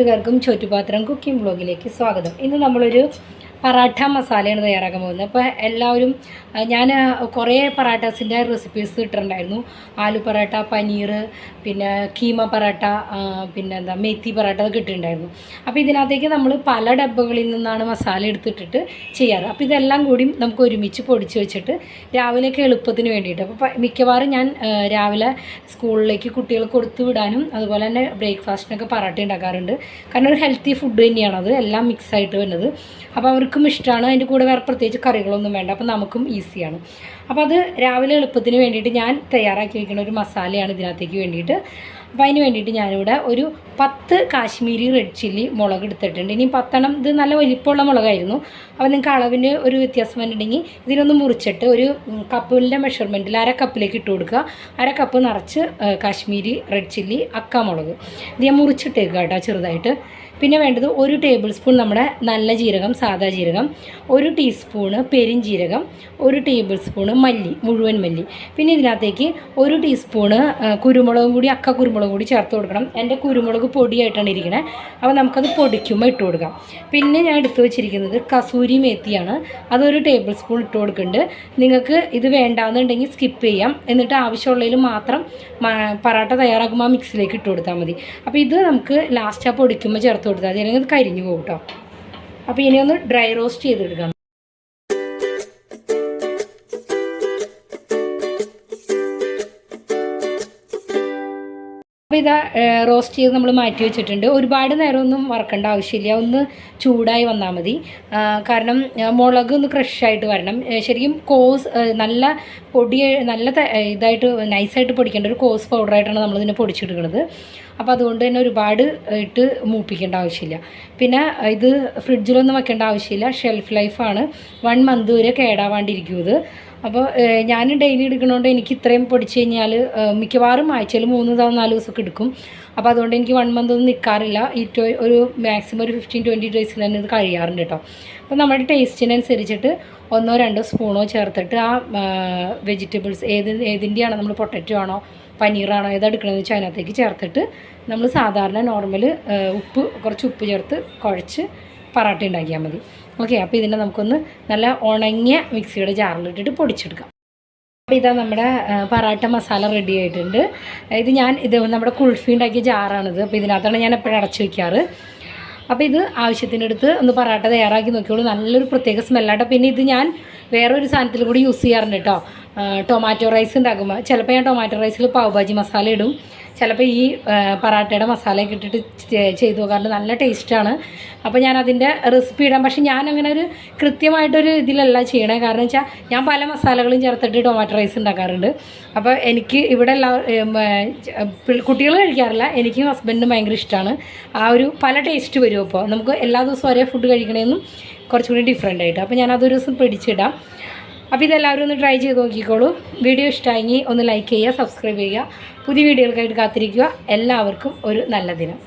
കൂട്ടുകാർക്കും ചോറ്റുപാത്രം കുക്കിംഗ് ബ്ലോഗിലേക്ക് സ്വാഗതം. ഇന്ന് നമ്മളൊരു പറാട്ട മസാലയാണ് തയ്യാറാക്കാൻ പോകുന്നത്. അപ്പോൾ എല്ലാവരും ഞാൻ കുറേ പറാട്ടാസിന്റെ റെസിപ്പീസ് ഇട്ടിട്ടുണ്ടായിരുന്നു. ആലു പറാട്ട പനീർ പിന്നെ കീമ പറാട്ട പിന്നെ എന്താ മെത്തി പറാട്ട അതൊക്കെ ഇട്ടിട്ടുണ്ടായിരുന്നു. അപ്പോൾ ഇതിനകത്തേക്ക് നമ്മൾ പല ഡബ്ബകളിൽ നിന്നാണ് മസാല എടുത്തിട്ടിട്ട് ചെയ്യാറ്. അപ്പോൾ ഇതെല്ലാം കൂടി നമുക്ക് ഒരുമിച്ച് പൊടിച്ച് വെച്ചിട്ട് രാവിലെയൊക്കെ എളുപ്പത്തിന് വേണ്ടിയിട്ട്. അപ്പോൾ മിക്കവാറും ഞാൻ രാവിലെ സ്കൂളിലേക്ക് കുട്ടികൾ കൊടുത്തു വിടാനും അതുപോലെ തന്നെ ബ്രേക്ക്ഫാസ്റ്റിനൊക്കെ പറാട്ട ഉണ്ടാക്കാറുണ്ട്. കാരണം ഒരു ഹെൽത്തി ഫുഡ് തന്നെയാണത് എല്ലാം മിക്സ് ആയിട്ട് വരുന്നത്. അപ്പോൾ അവർക്കും ഇഷ്ടമാണ് അതിന്റെ കൂടെ വേറെ പ്രത്യേകിച്ച് കറികളൊന്നും വേണ്ട. അപ്പോൾ നമുക്കും ഈസിയാണ്. അപ്പോൾ അത് രാവിലെ എളുപ്പത്തിന് വേണ്ടിയിട്ട് ഞാൻ തയ്യാറാക്കി വയ്ക്കുന്ന ഒരു മസാലയാണ് ഇതിനകത്തേക്ക് വേണ്ടിയിട്ട്. അപ്പോൾ അതിന് വേണ്ടിയിട്ട് ഞാനിവിടെ ഒരു പത്ത് കാശ്മീരി റെഡ് ചില്ലി മുളക് എടുത്തിട്ടുണ്ട്. ഇനി പത്തെണ്ണം ഇത് നല്ല വലിപ്പമുള്ള മുളകായിരുന്നു. അപ്പോൾ നിങ്ങൾക്ക് അളവിന് ഒരു വ്യത്യാസം വന്നിട്ടുണ്ടെങ്കിൽ ഇതിനൊന്ന് മുറിച്ചിട്ട് ഒരു കപ്പിന്റെ മെഷർമെന്റിൽ അര കപ്പിലേക്ക് ഇട്ട് കൊടുക്കുക. അര കപ്പ് നിറച്ച് കാശ്മീരി റെഡ് ചില്ലി അക്ക മുളക് ഇത് ഞാൻ മുറിച്ചിട്ടേക്കുക കേട്ടോ ചെറുതായിട്ട്. പിന്നെ വേണ്ടത് ഒരു ടേബിൾ സ്പൂൺ നമ്മുടെ നല്ല ജീരകം സാദാ ജീരകം ഒരു ടീസ്പൂണ് പെരിഞ്ജീരകം ഒരു ടേബിൾ സ്പൂണ് മല്ലി മുഴുവൻ മല്ലി. പിന്നെ ഇതിനകത്തേക്ക് ഒരു ടീസ്പൂണ് കുരുമുളകും കൂടി അക്ക കുരുമുളകും കൂടി ചേർത്ത് കൊടുക്കണം. എന്റെ കുരുമുളക് പൊടിയായിട്ടാണ് ഇരിക്കണേ. അപ്പോൾ നമുക്കത് പൊടിക്കുമ്പോൾ ഇട്ട് കൊടുക്കാം. പിന്നെ ഞാൻ എടുത്തു വെച്ചിരിക്കുന്നത് കസൂരി മേത്തിയാണ്. അതൊരു ടേബിൾ സ്പൂൺ ഇട്ട് കൊടുക്കുന്നുണ്ട്. നിങ്ങൾക്ക് ഇത് വേണ്ടാന്നുണ്ടെങ്കിൽ സ്കിപ്പ് ചെയ്യാം. എന്നിട്ട് ആവശ്യമുള്ളതിൽ മാത്രം പറാട്ട തയ്യാറാക്കുമ്പോൾ ആ മിക്സിലേക്ക് ഇട്ട് കൊടുത്താൽ മതി. അപ്പോൾ ഇത് നമുക്ക് ലാസ്റ്റ് ആ പൊടിക്കുമ്പോൾ ചേർത്ത് കൊടുത്താൽ മതി. അല്ലെങ്കിൽ അത് കരിഞ്ഞു പോകും കേട്ടോ. അപ്പോൾ ഇനി ഒന്ന് ഡ്രൈ റോസ്റ്റ് ചെയ്തെടുക്കാം. അപ്പോൾ ഇതാ റോസ്റ്റ് ചെയ്ത് നമ്മൾ മാറ്റി വെച്ചിട്ടുണ്ട്. ഒരുപാട് നേരമൊന്നും വറക്കേണ്ട ആവശ്യമില്ല. ഒന്ന് ചൂടായി വന്നാൽ മതി. കാരണം മുളക് ഒന്ന് ക്രഷായിട്ട് വരണം. ശരിക്കും കോസ് നല്ല പൊടി നല്ല ഇതായിട്ട് നൈസായിട്ട് പൊടിക്കേണ്ട ഒരു കോസ് പൗഡറായിട്ടാണ് നമ്മളിതിനെ പൊടിച്ചെടുക്കുന്നത്. അപ്പോൾ അതുകൊണ്ട് തന്നെ ഒരുപാട് ഇട്ട് മൂപ്പിക്കേണ്ട ആവശ്യമില്ല. പിന്നെ ഇത് ഫ്രിഡ്ജിലൊന്നും വെക്കേണ്ട ആവശ്യമില്ല. ഷെൽഫ് ലൈഫാണ് വൺ മന്ത് വരെ കേടാവാണ്ടിരിക്കും ഇത്. അപ്പോൾ ഞാൻ ഡെയിലി എടുക്കണോണ്ട് എനിക്ക് ഇത്രയും പൊടിച്ച് കഴിഞ്ഞാൽ മിക്കവാറും ആഴ്ചയിൽ മൂന്ന് തവണ നാല് ദിവസമൊക്കെ എടുക്കും. അപ്പോൾ അതുകൊണ്ട് എനിക്ക് വൺ മന്ത് ഒന്നും നിൽക്കാറില്ല ഈ ഒരു മാക്സിമം ഒരു ഫിഫ്റ്റീൻ ട്വന്റി ഡേയ്സിൽ തന്നെ ഇത് കഴിയാറുണ്ട് കേട്ടോ അപ്പോൾ നമ്മുടെ ടേസ്റ്റിനനുസരിച്ചിട്ട് ഒന്നോ രണ്ടോ സ്പൂണോ ചേർത്തിട്ട് ആ വെജിറ്റബിൾസ് ഏത് ഏതിന്റെയാണോ നമ്മൾ പൊട്ടറ്റോ ആണോ പനീറാണോ ഏതെടുക്കണമെന്ന് വെച്ചാൽ അതിനകത്തേക്ക് ചേർത്തിട്ട് നമ്മൾ സാധാരണ നോർമൽ ഉപ്പ് കുറച്ച് ഉപ്പ് ചേർത്ത് കുഴച്ച് പറാട്ട ഉണ്ടാക്കിയാൽ മതി. ഓക്കെ അപ്പോൾ ഇതിനെ നമുക്കൊന്ന് നല്ല ഉണങ്ങിയ മിക്സിയുടെ ജാറിലിട്ടിട്ട് പൊടിച്ചെടുക്കാം. അപ്പോൾ ഇതാ നമ്മുടെ പറാട്ട മസാല റെഡി ആയിട്ടുണ്ട്. ഇത് ഞാൻ ഇത് നമ്മുടെ കുൾഫി ഉണ്ടാക്കിയ ജാറാണിത്. അപ്പോൾ ഇതിനകത്താണ് ഞാൻ എപ്പോഴും അടച്ചു വയ്ക്കാറ് അപ്പോൾ ഇത് ആവശ്യത്തിനടുത്ത് ഒന്ന് പറാട്ട തയ്യാറാക്കി നോക്കിയോളൂ നല്ലൊരു പ്രത്യേക സ്മെല്ലാട്ടോ പിന്നെ ഇത് ഞാൻ വേറൊരു സാധനത്തിൽ കൂടി യൂസ് ചെയ്യാറുണ്ട് കേട്ടോ. ടൊമാറ്റോ റൈസ് ഉണ്ടാക്കുമ്പോൾ ചിലപ്പോൾ ഞാൻ ടൊമാറ്റോ റൈസിൽ പാവ് ഭാജി മസാല ഇടും. ചിലപ്പോൾ ഈ പറാട്ടയുടെ മസാലയൊക്കെ ഇട്ടിട്ട് ചെയ്തു നോക്കാറുണ്ട്. നല്ല ടേസ്റ്റാണ് അപ്പോൾ ഞാൻ അതിന്റെ റെസിപ്പി ഇടാം. പക്ഷേ ഞാൻ അങ്ങനെ ഒരു കൃത്യമായിട്ടൊരു ഇതിലല്ല ചെയ്യണേ. കാരണം വെച്ചാൽ ഞാൻ പല മസാലകളും ചേർത്തിട്ട് ടൊമാറ്റോ റൈസ് ഉണ്ടാക്കാറുണ്ട്. അപ്പോൾ എനിക്ക് ഇവിടെ എല്ലാ കുട്ടികൾ കഴിക്കാറില്ല. എനിക്കും ഹസ്ബൻഡിനും ഭയങ്കര ഇഷ്ടമാണ് ആ ഒരു പല ടേസ്റ്റ് വരും അപ്പോൾ നമുക്ക് എല്ലാ ദിവസവും ഒരേ ഫുഡ് കഴിക്കണമെന്നും കുറച്ചുകൂടി ഡിഫറെന്റ് ആയിട്ട്. അപ്പോൾ ഞാൻ അതൊരു ദിവസം പിടിച്ചിടാം. അപ്പോൾ ഇതെല്ലാവരും ഒന്ന് ട്രൈ ചെയ്ത് നോക്കിക്കോളൂ. വീഡിയോ ഇഷ്ടമായെങ്കിൽ ഒന്ന് ലൈക്ക് ചെയ്യുക സബ്സ്ക്രൈബ് ചെയ്യുക. പുതിയ വീഡിയോകൾക്കായിട്ട് കാത്തിരിക്കുക. എല്ലാവർക്കും ഒരു നല്ല ദിനം.